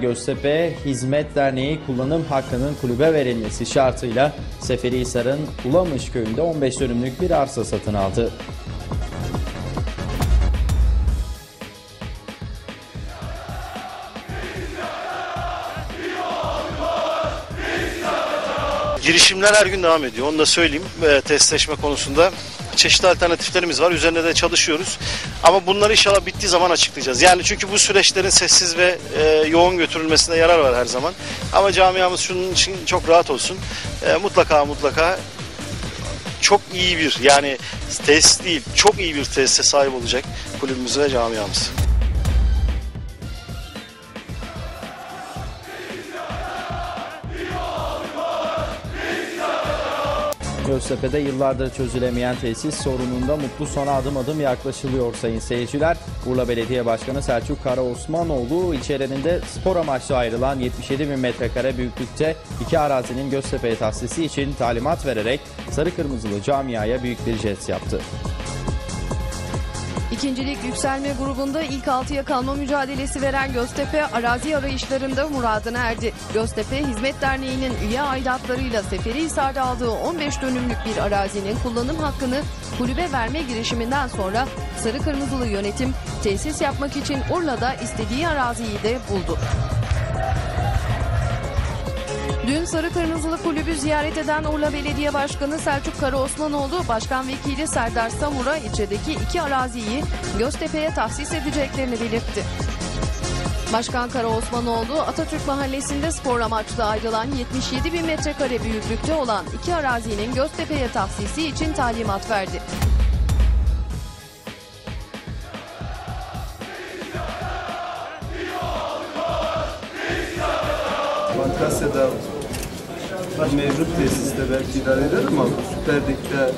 Göztepe Hizmet Derneği kullanım hakkının kulübe verilmesi şartıyla Seferihisar'ın Ulamış köyünde 15 dönümlük bir arsa satın aldı. Girişimler her gün devam ediyor. Onu da söyleyeyim. Testleşme konusunda çeşitli alternatiflerimiz var. Üzerine de çalışıyoruz. Ama bunları inşallah bittiği zaman açıklayacağız. Yani çünkü bu süreçlerin sessiz ve e, yoğun götürülmesine yarar var her zaman. Ama camiamız şunun için çok rahat olsun. E, mutlaka mutlaka çok iyi bir yani tesis değil çok iyi bir tesise sahip olacak kulübümüz ve camiamız. Göztepe'de yıllardır çözülemeyen tesis sorununda mutlu sona adım adım yaklaşılıyor sayın seyirciler. Urla Belediye Başkanı Selçuk Karaosmanoğlu içerilerinde spor amaçlı ayrılan 77 bin metrekare büyüklükte iki arazinin Göztepe'ye tahsisi için talimat vererek Sarı Kırmızılı camiaya büyük bir jest yaptı. İkincilik yükselme grubunda ilk altıya kalma mücadelesi veren Göztepe arazi arayışlarında muradına erdi. Göztepe Hizmet Derneği'nin üye aidatlarıyla Seferihisar'da aldığı 15 dönümlük bir arazinin kullanım hakkını kulübe verme girişiminden sonra Sarı Kırmızılı yönetim tesis yapmak için Urla'da istediği araziyi de buldu. Dün Sarı Kırmızılı Kulübü ziyaret eden Urla Belediye Başkanı Selçuk Karaosmanoğlu, Başkan Vekili Serdar Samur'a ilçedeki iki araziyi Göztepe'ye tahsis edeceklerini belirtti. Başkan Karaosmanoğlu, Atatürk Mahallesi'nde spor amaçlı ayrılan 77 bin metrekare büyüklükte olan iki arazinin Göztepe'ye tahsisi için talimat verdi. Bankasya'da mevcut tesiste belki idare eder ama Süper Lig'de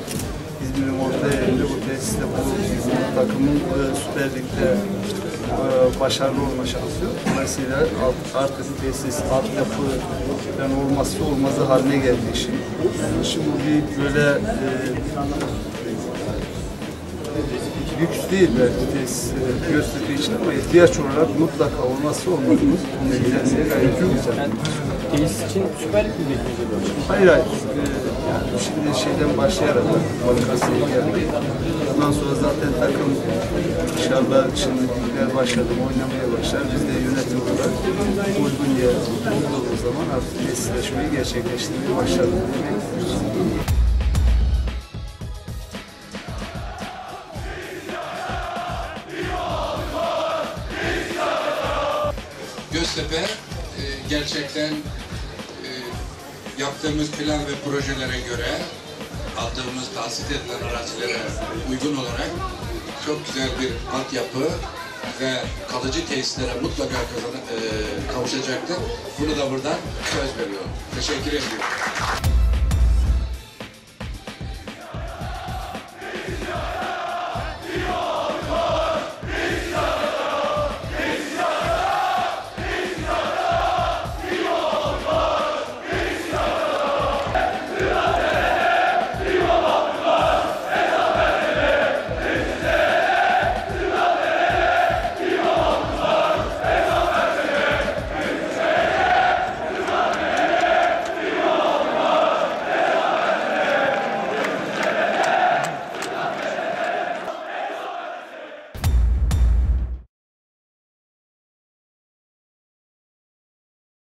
İzmir'in orta yerinde bu tesiste bu takımın e, Süper Lig'de e, başarılı olma şansı yok. Dolayısıyla alt, artık tesis, altyapıdan olması olmazı haline geldi işin. Şimdi bu bir böyle e, lüks değil belki tesis e, Göztepe için ama ihtiyaç olarak mutlaka olmazsa olmazımız. Onu ilgilenmeye gayret edeceğim. Tesis için Süper Lig mi bekleyeceğiz? Hayır hayır. Ee, yani şimdi şeyden başlayarak Balıkesir'e geldi. Ondan sonra zaten takım inşallah şimdi ligler başladı, oynamaya başlar. Biz de yönetim olarak uygun yer bulduğu zaman artık tesisleşmeyi gerçekleştirmeye başladık. Göztepe e, gerçekten e, yaptığımız plan ve projelere göre aldığımız tahsis edilen arazilere uygun olarak çok güzel bir altyapı ve kalıcı tesislere mutlaka kazan, e, kavuşacaktır. Bunu da buradan söz veriyorum. Teşekkür ediyorum.